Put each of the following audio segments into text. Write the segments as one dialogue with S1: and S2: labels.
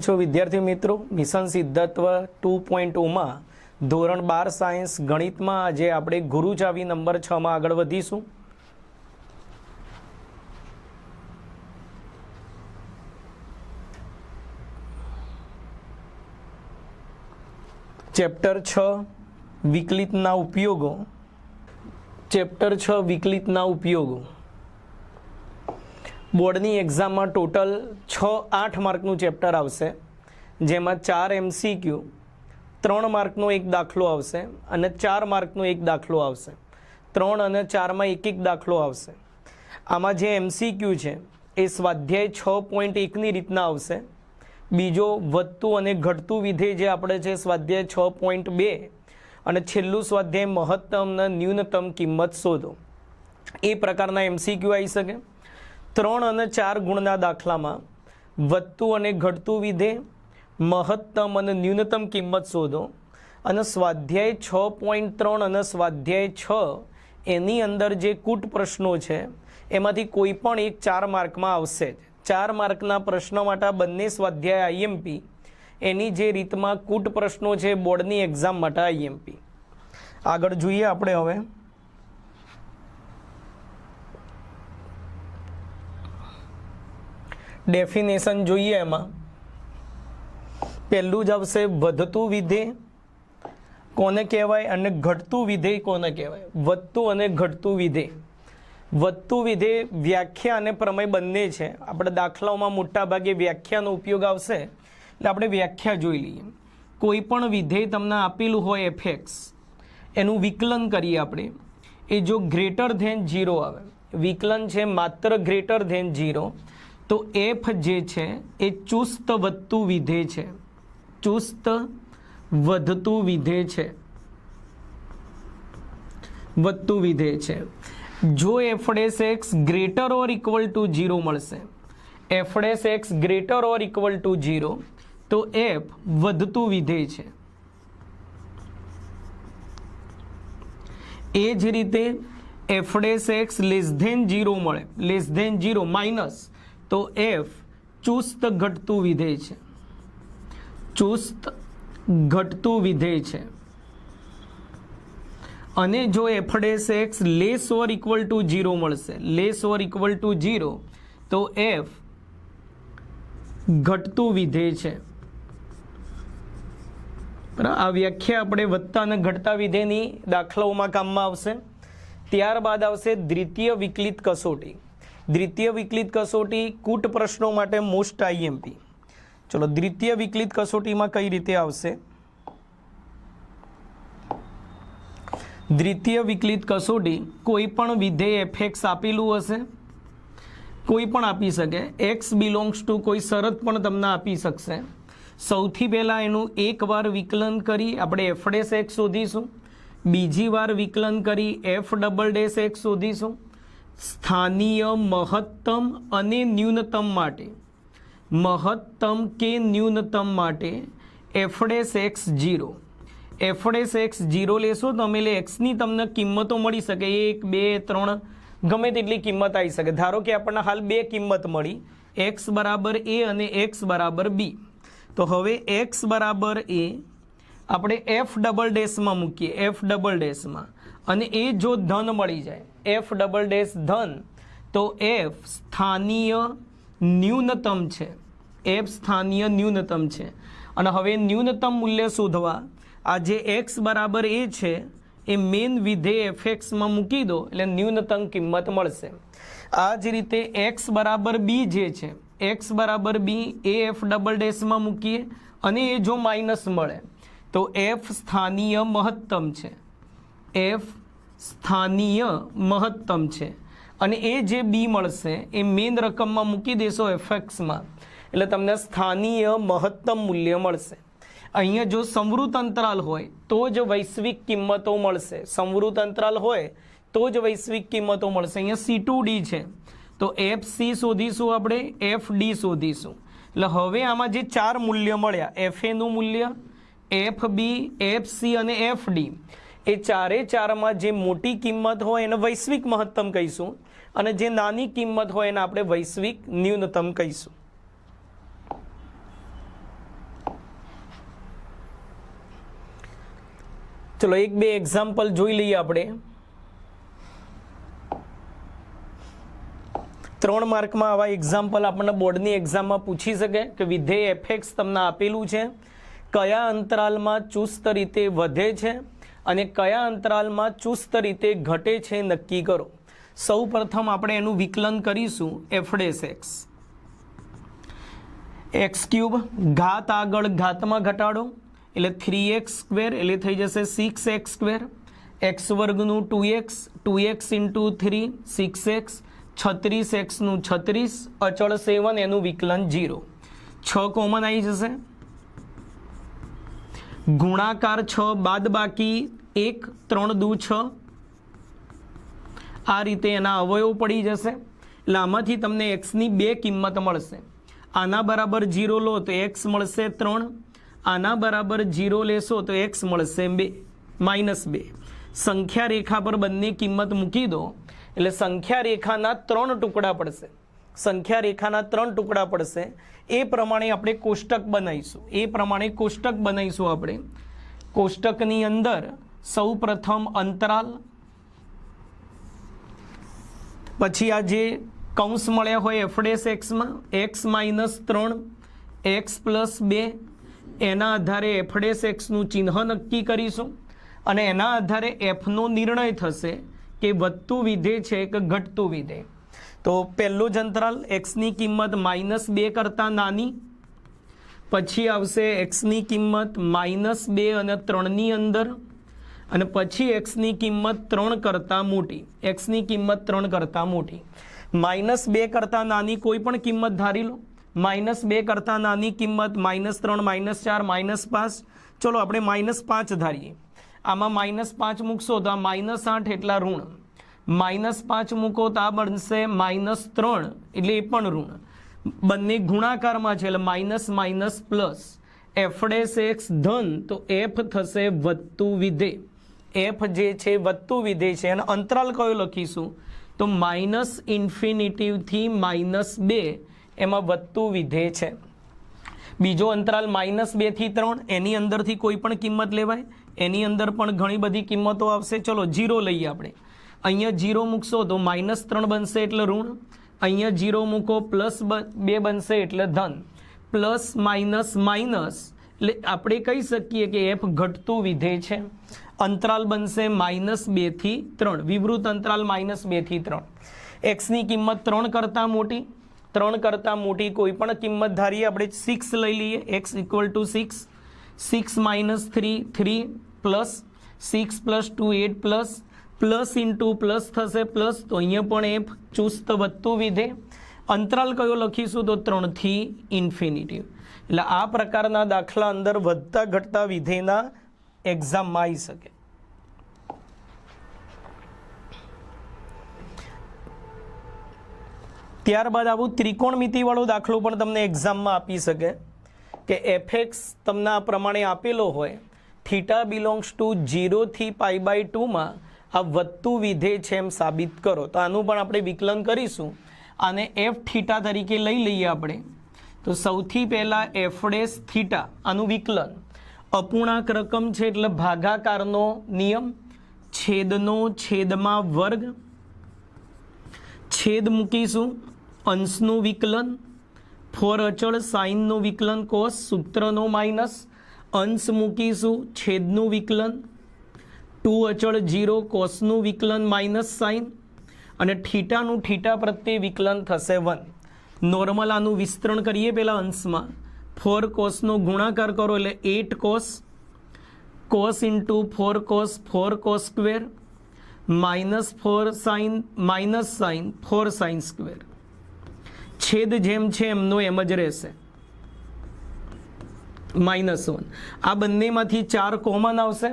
S1: છો વિદ્યાર્થી મિત્રો? મિશન સિદ્ધત્વ ટુ પોઈન્ટ ઓમાં ધોરણ બાર સાયન્સ ગણિતમાં આજે આપણે ગુરુચાવી નંબર છમાં આગળ વધીશું. ચેપ્ટર છ, વિકલિતના ઉપયોગો. ચેપ્ટર છ, વિકલિતના ઉપયોગો. બોર્ડની એક્ઝામમાં ટોટલ છ આઠ માર્કનું ચેપ્ટર આવશે, જેમાં ચાર એમસીક્યુ ત્રણ માર્કનો એક દાખલો આવશે અને ચાર માર્કનો એક દાખલો આવશે. ત્રણ અને ચારમાં એક એક દાખલો આવશે. આમાં જે એમસીક્યુ છે, એ સ્વાધ્યાય છ પોઈન્ટ એકની રીતના આવશે. બીજો વધતું અને ઘટતું વિધેય જે આપણે છે, સ્વાધ્યાય છ પોઈન્ટ બે અને છેલ્લું સ્વાધ્યાય મહત્તમ ન્યૂનતમ કિંમત શોધો. એ પ્રકારના એમસીક્યુ આવી શકે. ત્રણ અને ચાર ગુણના દાખલામાં વધતું અને ઘટતું વિધે મહત્તમ અને ન્યૂનતમ કિંમત શોધો અને સ્વાધ્યાય છ પોઈન્ટ ત્રણ અને સ્વાધ્યાય છ એની અંદર જે કૂટ પ્રશ્નો છે, એમાંથી કોઈ પણ એક ચાર માર્કમાં આવશે જ. ચાર માર્કના પ્રશ્નો માટે બંને સ્વાધ્યાય આઈએમપી એની જે રીતમાં કૂટ પ્રશ્નો છે બોર્ડની એક્ઝામ માટે આઈએમપી આગળ જોઈએ આપણે હવે. ડેફિનેશન જોઈએ એમાં. પહેલું જ આવશે વધતું વિધેય કોને કહેવાય અને ઘટતું વિધેય કોને કહેવાય? વધતું અને ઘટતું વિધેય વધતું વિધેય વ્યાખ્યા અને પ્રમેય બંને છે. આપણે દાખલાઓમાં મોટા ભાગે વ્યાખ્યાનો ઉપયોગ આવશે. એટલે આપણે વ્યાખ્યા જોઈ લઈએ. કોઈ પણ વિધેય તમને આપેલું હોય એફએક્સ એનું વિકલન કરીએ આપણે. એ જો ગ્રેટર ધેન ઝીરો આવે. વિકલન છે માત્ર ગ્રેટર ધેન ઝીરો. તો એફ જે છે, એ ચુસ્ત વધતું વિધે છે. ચુસ્ત વધતું વિધે છે. વધતું વિધે છે. જો f dash x greater or equal to zero મળશે f dash x greater or equal to zero, તો એફ વધતું વિધે છે. એ જ રીતે f dash x less than zero મળે, લેસ ધેન ઝીરો, માઇનસ તો એફ ચુસ્ત ઘટતું વિધેય છે. ચુસ્ત ઘટતું વિધેય છે. અને જો F dash x less or equal to zero મળશે. Less or equal to zero તો એફ ઘટતું વિધેય છે. આ વ્યાખ્યા આપણે વધતા અને ઘટતા વિધેયની દાખલાઓમાં કામમાં આવશે. ત્યારબાદ આવશે દ્વિતીય વિકલિત કસોટી. દ્વિતીય વિકલિત કસોટી કૂટ પ્રશ્નો માટે મોસ્ટ આઈએમપી ચલો, દ્વિતીય વિકલિત કસોટીમાં કઈ રીતે આવશે? દ્વિતીય વિકલિત કસોટી કોઈ પણ વિધેય એફએક્સ આપેલું હશે? કોઈ પણ આપી શકે. એક્સ બિલોંગ્સ ટુ કોઈ શરત પણ તમને આપી શકશે. સૌથી પહેલાં એનું એક વાર વિકલન કરી આપણે એફ ડેસ એક્સ શોધીશું. બીજી વાર વિકલન કરી એફ ડબલ ડેસ એક્સ શોધીશું. સ્થાનીય મહત્તમ અને ન્યૂનતમ માટે. મહત્તમ કે ન્યૂનતમ માટે f dash x zero f dash x zero લેશો તમે એટલે એક્સની તમને કિંમતો મળી શકે. એક, બે, ત્રણ, ગમે તેટલી કિંમત આવી શકે. ધારો કે આપણને હાલ બે કિંમત મળી. એક્સ બરાબર એ અને એક્સ બરાબર બી. તો હવે એક્સ બરાબર એ આપણે એફ ડબલ ડેશમાં મૂકીએ. એફ ડબલ ડેશમાં. અને એ જો ધન મળી જાય એફ ડબલ ડેશ ધન, તો એફ સ્થાનીય ન્યૂનતમ છે. એફ સ્થાનીય ન્યૂનતમ છે. અને હવે ન્યૂનતમ મૂલ્ય શોધવા. આ જે એક્સ બરાબર એ છે, એ મેન વિધેય એફએક્સમાં મૂકી દો, એટલે ન્યૂનતમ કિંમત મળશે. આ જ રીતે એક્સ બરાબર બી જે છે એક્સ બરાબર બી એ એફ ડબલ ડેશમાં મૂકીએ, અને એ જો માઇનસ મળે, તો એફ સ્થાનીય મહત્તમ છે. એફ સ્થાનીય મહત્તમ છે. અને એ જે બી મળશે, એ મેઇન રકમમાં મૂકી દેશો એફએક્સમાં એટલે તમને સ્થાનીય મહત્તમ મૂલ્ય મળશે. અહીંયા જો સંવૃત અંતરાલ હોય, તો જ વૈશ્વિક કિંમતો મળશે. સંવૃત અંતરાલ હોય, તો જ વૈશ્વિક કિંમતો મળશે. અહીંયા સી ટુ ડી છે. તો એફ સી શોધીશું આપણે એફ ડી શોધીશું. એટલે હવે આમાં જે ચાર મૂલ્ય મળ્યા એફ એનું મૂલ્ય એફ બી એફ સી અને એફ ડી એ ચારે ચારમાં જે મોટી કિંમત હોય એને વૈશ્વિક મહત્તમ કહીશું અને જે નાની કિંમત હોય એને આપણે વૈશ્વિક ન્યૂનતમ કહીશું. ચલો, એક બે એક્ઝામ્પલ જોઈ લઈએ આપણે. ત્રણ માર્કમાં આવા એક્ઝામ્પલ આપણને બોર્ડની એક્ઝામમાં પૂછી શકે કે વિધેય એફેક્સ તમને આપેલું છે. કયા અંતરાલમાં ચુસ્ત રીતે વધે છે? અને કયા અંતરાલમાં ચુસ્ત રીતે ઘટે છે નક્કી કરો. સૌ પ્રથમ આપણે એનું વિકલન કરીશું એફડેસ એક્સ એક્સ ક્યુબ ઘાત આગળ ઘાતમાં ઘટાડો, એટલે થ્રી એક્સ સ્ક્વેર એટલે થઈ જશે સિક્સ એક્સ સ્ક્વેર એક્સ વર્ગનું two x two x into three six x છત્રીસ એક્સનું છત્રીસ, અચળ સેવન, એનું વિકલન જીરો છ કોમન આવી જશે. ગુણાકાર છ બાદ બાકી એક, ત્રણ દુ છ. આ રીતે એના અવયવ પડી જશે. એટલે આમાંથી તમને એક્સની બે કિંમત મળશે. આના બરાબર જીરો લો તો એક્સ મળશે ત્રણ. આના બરાબર જીરો લેશો તો એક્સ મળશે બે માઇનસ બે. સંખ્યા રેખા પર બંને કિંમત મૂકી દો. એટલે સંખ્યા રેખાના ત્રણ ટુકડા પડશે. સંખ્યા રેખાના ત્રણ ટુકડા પડશે. એ પ્રમાણે આપણે કોષ્ટક બનાવીશું. એ પ્રમાણે કોષ્ટક બનાવીશું આપણે. કોષ્ટકની અંદર સૌ પ્રથમ અંતરાલ, પછી આ જે કૌંસ મળ્યા હોય એફડેસ એક્સમાં એક્સ માઇનસ ત્રણ, એક્સ પ્લસ બે, એના આધારે એફડેસ એક્સનું ચિહ્ન નક્કી કરીશું. અને એના આધારે એફનો નિર્ણય થશે કે વધતું વિધેય છે કે ઘટતું વિધેય તો પહેલું જંત્રાલ એક્સની કિંમત માઇનસ બે કરતાં નાની, પછી આવશે એક્સની કિંમત માઇનસ બે અને ત્રણની અંદર, અને પછી એક્સની કિંમત ત્રણ કરતાં મોટી એક્સની કિંમત ત્રણ કરતાં મોટી. માઇનસ બે કરતાં નાની કોઈ પણ કિંમત ધારી લો. માઇનસ બે કરતાં નાની કિંમત માઇનસ ત્રણ, માઇનસ ચાર, માઇનસ પાંચ. ચલો આપણે માઇનસ પાંચ ધારીએ. આમાં માઇનસ પાંચ મૂકશો તો આ માઇનસ આઠ એટલા ઋણ. માઇનસ પાંચ મૂકો તો આ બનશે માઇનસ ત્રણ, એટલે એ પણ ઋણ. બંને ગુણાકારમાં છે, એટલે minus minus plus. F dash x ધન, તો એફ થશે વધતું વિધે. એફ જે છે, વધતું વિધે છે. અને અંતરાલ કયો લખીશું? તો માઇનસ ઇન્ફિનિટીવથી માઇનસ બે, એમાં વધતું વિધે છે. બીજો અંતરાલ માઇનસ બેથી ત્રણ, એની અંદરથી કોઈ પણ કિંમત લેવાય? એની અંદર પણ ઘણી બધી કિંમતો આવશે. ચલો, જીરો લઈએ આપણે. અહીંયા જીરો મૂકશો તો માઇનસ ત્રણ બનશે એટલે ઋણ. અહીંયા જીરો મૂકો, પ્લસ બે બનશે એટલે ધન. Plus minus minus. એટલે આપણે કહી શકીએ કે એફ ઘટતું વિધેય છે. અંતરાલ બનશે માઇનસ બેથી ત્રણ. વિવૃત અંતરાલ માઇનસ બેથી ત્રણ. એક્સની કિંમત ત્રણ કરતાં મોટી. ત્રણ કરતાં મોટી કોઈ પણ કિંમત ધારીએ આપણે સિક્સ લઈ લઈએ. X equal to six six minus three three plus six plus two eight plus plus into plus થશે પ્લસ, તો અહીંયા પણ એ ચુસ્ત વધતું વિધે. અંતરાલ કયો લખીશું? તો ત્રણથી ઇન્ફિનિટી. એટલે આ પ્રકારના દાખલા અંદર વધતા ઘટતા વિધેયના એક્ઝામમાં આવી શકે. ત્યારબાદ આવું ત્રિકોણમિતિવાળો દાખલો પણ તમને એક્ઝામમાં આપી શકે કે એફએક્સ તમને આ પ્રમાણે આપેલો હોય. થીટા બિલોંગ્સ ટુ જીરોથી પાઈ બાય ટુમાં આ વધતું વિધેય છે એમ સાબિત કરો. તો આનું પણ આપણે વિકલન કરીશું આને એફ થીટા તરીકે લઈ લઈએ આપણે. તો સૌથી પહેલાં એફડેસ થીટા, આનું વિકલન. અપૂર્ણાંક રકમ છે એટલે ભાગાકારનો નિયમ, છેદનો છેદમાં વર્ગ. છેદ મૂકીશું, અંશનું વિકલન. ફોર અચળ સાઇનનું વિકલન કોસ સૂત્રનો માઇનસ અંશ મૂકીશું, છેદનું વિકલન. ટુ અચળ જીરો કોસનું વિકલન માઇનસ સાઇન અને ઠીટાનું ઠીટા પ્રત્યે વિકલન થશે વન. નોર્મલ આનું વિસ્તરણ કરીએ પહેલાં અંશમાં. ફોર કોસનો ગુણાકાર કરો એટલે eight cos cos into four cos four cos square, minus four sine, minus sine, four sine square. છેદ જેમ છે એમનો એમ જ રહેશે. Minus one. આ બંનેમાંથી ચાર કોમન આવશે.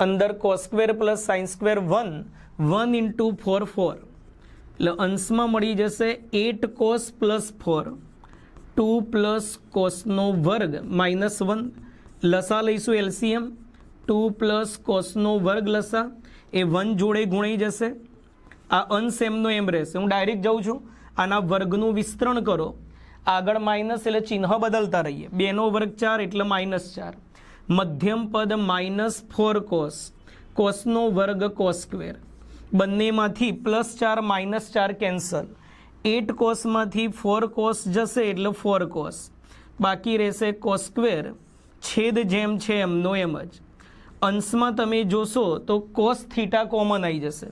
S1: અંદર cos square plus sine square one one into four four એટલે અંશમાં મળી જશે eight cos plus four two plus કોસનો વર્ગ માઇનસ વન. લસા લઈશું એલસીએમ. ટુ પ્લસ કોસનો વર્ગ લસા. એ વન જોડે ગુણાઈ જશે. આ અંશ એમનો એમ રહેશે. હું ડાયરેક્ટ જાઉં છું. આના વર્ગનું વિસ્તરણ કરો. આગળ માઇનસ એટલે ચિહ્ન બદલતા રહીએ. બેનો વર્ગ ચાર એટલે માઇનસ ચાર. મધ્યમ પદ માઇનસ ફોર કોસ કોસનો વર્ગ કોસ સ્ક્વેર બંનેમાંથી પ્લસ ચાર માઇનસ ચાર કેન્સલ એટ કોસમાંથી ફોર કોસ જશે એટલે ફોર કોસ બાકી રહેશે કોસ સ્ક્વેર છેદ જેમ છે એમનો એમ જ. અંશમાં તમે જોશો તો કોસ થીટા કોમન આવી જશે.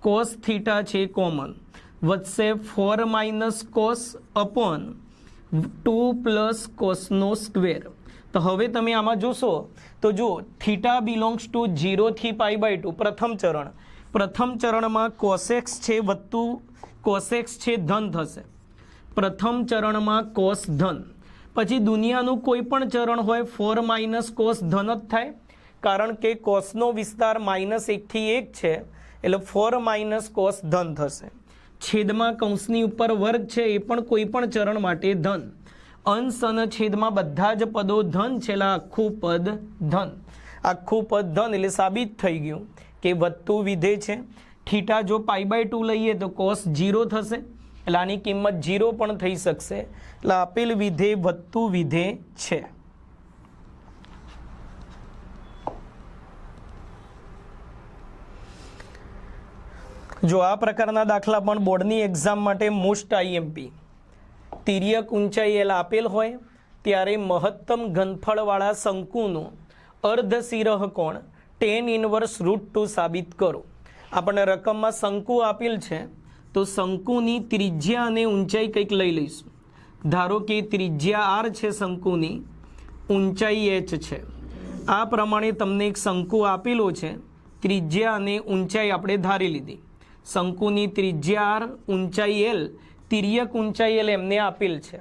S1: કોસ થીટા છે કોમન વધશે four minus cos upon two plus કોસનો square. તો હવે તમે આમાં જોશો, તો જો થીટા બિલોંગ્સ ટુ જીરોથી પાઈ બાય ટુ, પ્રથમ ચરણ. પ્રથમ ચરણમાં કોસેક્સ છે વધતું કોસેક્સ છે ધન થશે. પ્રથમ ચરણમાં કોસ ધન. પછી દુનિયાનું કોઈ પણ ચરણ હોય, ફોર માઇનસ કોસ ધન જ થાય. કારણ કે કોસનો વિસ્તાર માઇનસ એકથી એક છે, એટલે ફોર માઇનસ કોસ ધન થશે. છેદમાં કૌંસની ઉપર વર્ગ છે એ પણ કોઈ પણ ચરણ માટે ધન. અંશ અને છેદમાં બધા જ પદો ધન છેલ્લા આખું પદ ધન. આખું પદ ધન એટલે સાબિત થઈ ગયું કે વધતું વિધે છે. થીટા જો પાઈ બાય ટુ લઈએ તો કોસ જીરો થશે. એટલે આની કિંમત જીરો પણ થઈ શકશે. એટલે આપેલ વિધે વધતું વિધે છે. જો આ પ્રકારના દાખલા પણ બોર્ડની એક્ઝામ માટે મોસ્ટ આઈએમપી તિર્યક ઊંચાઈ એલ આપેલ હોય, ત્યારે મહત્તમ ઘનફળવાળા શંકુનું અર્ધ શિરહ કોણ? ટેન ઇનવર્સ રૂટ ટુ સાબિત કરો. આપણને રકમમાં શંકુ આપેલ છે, તો શંકુની ત્રિજ્યા અને ઊંચાઈ કંઈક લઈ લઈશું. ધારો કે ત્રિજ્યા આર છે શંકુની, ઊંચાઈ એચ છે. આ પ્રમાણે તમને એક શંકુ આપેલો છે, ત્રિજ્યા અને ઊંચાઈ આપણે ધારી લીધી. શંકુની ત્રિજ્યા આર ઊંચાઈ એલ તિર્યક ઊંચાઈ એલ એમને આપેલ છે.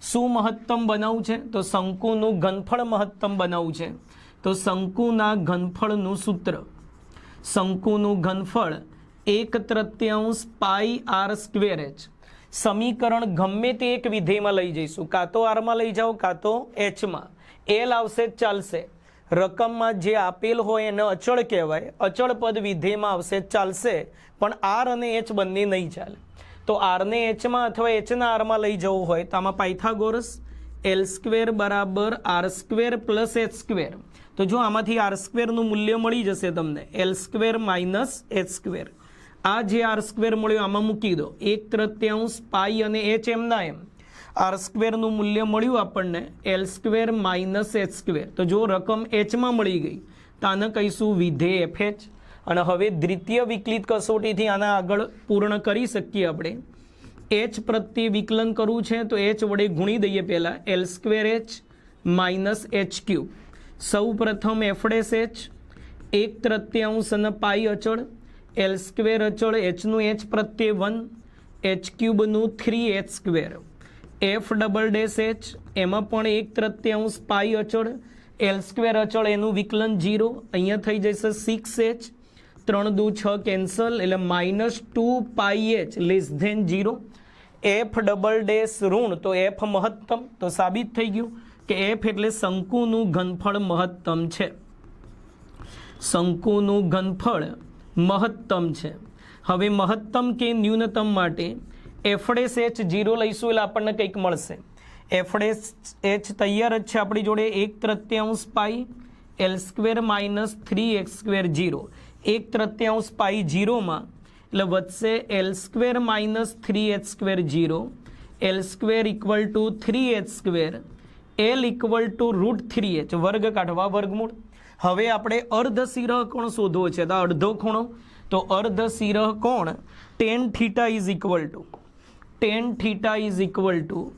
S1: શું મહત્તમ બનાવવું છે? તો શંકુનું ઘનફળ મહત્તમ બનાવવું છે. તો શંકુના ઘનફળનું સૂત્ર. શંકુનું ઘનફળ એક તૃત્યાંશ પાઈ આર સ્ક્વેર એચ. સમીકરણ ગમે તે એક વિધેયમાં લઈ જઈશું. કાં તો આરમાં લઈ જાઓ, કાં તો એચમાં એલ આવશે, ચાલશે. રકમમાં જે આપેલ હોય એને અચળ કહેવાય. અચળ પદ વિધેયમાં આવશે, ચાલશે. પણ આર અને એચ બંને નહીં ચાલે. તો આરને એચમાં અથવા એચના આરમાં લઈ જવું હોય તો આમાં પાયથાગોરસ એલ સ્ક્વેર બરાબર r square plus h square. તો જો આમાંથી આર સ્ક્વેરનું મૂલ્ય મળી જશે તમને, l square minus h square. આ જે આર સ્ક્વેર મળ્યો આમાં મૂકી દો. એક તૃત્યાંશ પાઈ અને એચ એમના એમ. આર સ્ક્વેરનું મૂલ્ય મળ્યું આપણને, l square minus h square. તો જો રકમ એચમાં મળી ગઈ, તો આને કહીશું વિધેય એફ એચ. અને હવે દ્વિતીય વિકલિત કસોટીથી આના આગળ પૂર્ણ કરી શકીએ આપણે. એચ પ્રત્યે વિકલન કરવું છે તો એચ વડે ગુણી દઈએ પહેલાં, l square h minus h cube. સૌ પ્રથમ એફડેસ એચ, એક તૃતીયાંશ અને પાઈ અચળ. એલ સ્ક્વેર અચળ એચનું એચ પ્રત્યે one, H ક્યુબનું three h square. F double dash h એમાં પણ એક તૃત્યાંશ પાઈ અચળ એલ સ્ક્વેર અચળ, એનું વિકલન જીરો અહીંયા થઈ જશે સિક્સ એચ ત્રણ દુ છ કેન્સલ એટલે minus two pi h less than zero f double dash ઋણ, તો એફ મહત્તમ, તો સાબિત થઈ ગયું કે એફ એટલે શંકુનું ઘનફળ મહત્તમ છે. શંકુનું ઘનફળ મહત્તમ છે. હવે મહત્તમ કે ન્યૂનતમ માટે એફડેસ એચ જીરો લઈશું એટલે આપણને કંઈક મળશે. એફડેસ એચ તૈયાર જ છે આપણી જોડે એક તૃત્યાંશ pi l square minus three x square zero એક તૃત્યાંશ પાઈ જીરોમાં એટલે વધશે l square minus three h square zero l square equal to three h square l equal to root three h વર્ગ કાઢવા વર્ગમૂળ. હવે આપણે અર્ધ કોણ શોધવો છે. તો અડધો ખૂણો. તો અર્ધ કોણ tan theta is equal to tan theta is equal to.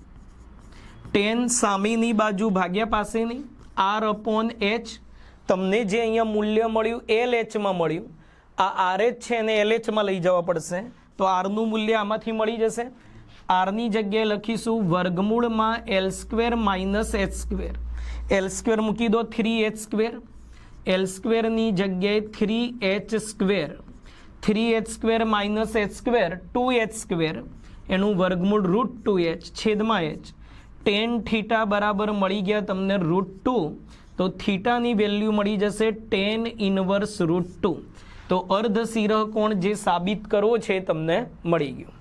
S1: Tan સામેની બાજુ ભાગ્યા પાસેની, આર અપોન એચ. તમને જે અહીંયા મૂલ્ય મળ્યું એલ એચમાં મળ્યું. આ આર એચ છે એને એલ એચમાં લઈ જવા પડશે. તો આરનું મૂલ્ય આમાંથી મળી જશે. આરની જગ્યાએ લખીશું વર્ગમૂળમાં l square minus h square l square મૂકી દો થ્રી એચ સ્ક્વેર એલ સ્ક્વેરની જગ્યાએ three h square three h square minus h square two h square એનું વર્ગમૂળ રૂટ ટુ એચ છેદમાં એચ ટેન થીટા બરાબર મળી ગયા તમને રૂટ ટુ તો થીટાની વેલ્યુ મળી જશે ટેન ઇનવર્સ રૂટ ટુ તો અર્ધ સિરહ કોણ જે સાબિત કરવો છે તમને મળી ગયું.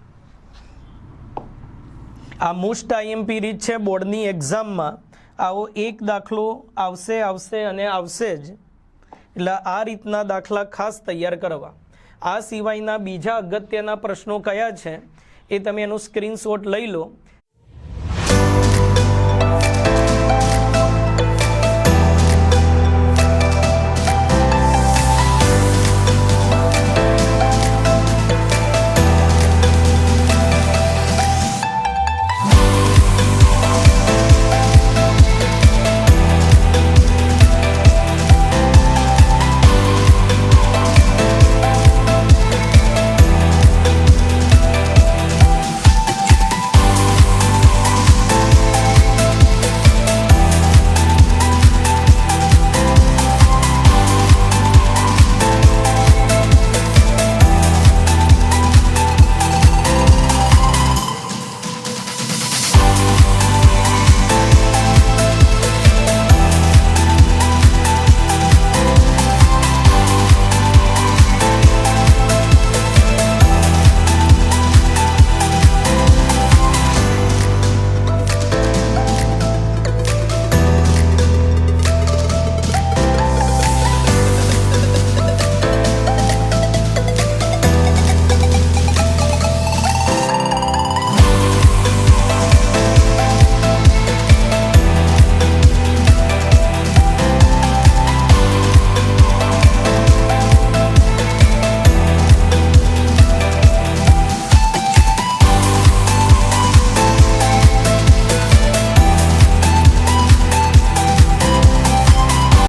S1: આ મોસ્ટ આઈએમપી રીત છે બોર્ડની એક્ઝામમાં આવો એક દાખલો આવશે આવશે અને આવશે જ. એટલે આ રીતના દાખલા ખાસ તૈયાર કરવા. આ સિવાયના બીજા અગત્યના પ્રશ્નો કયા છે? એ તમે એનું સ્ક્રીનશોટ લઈ લો.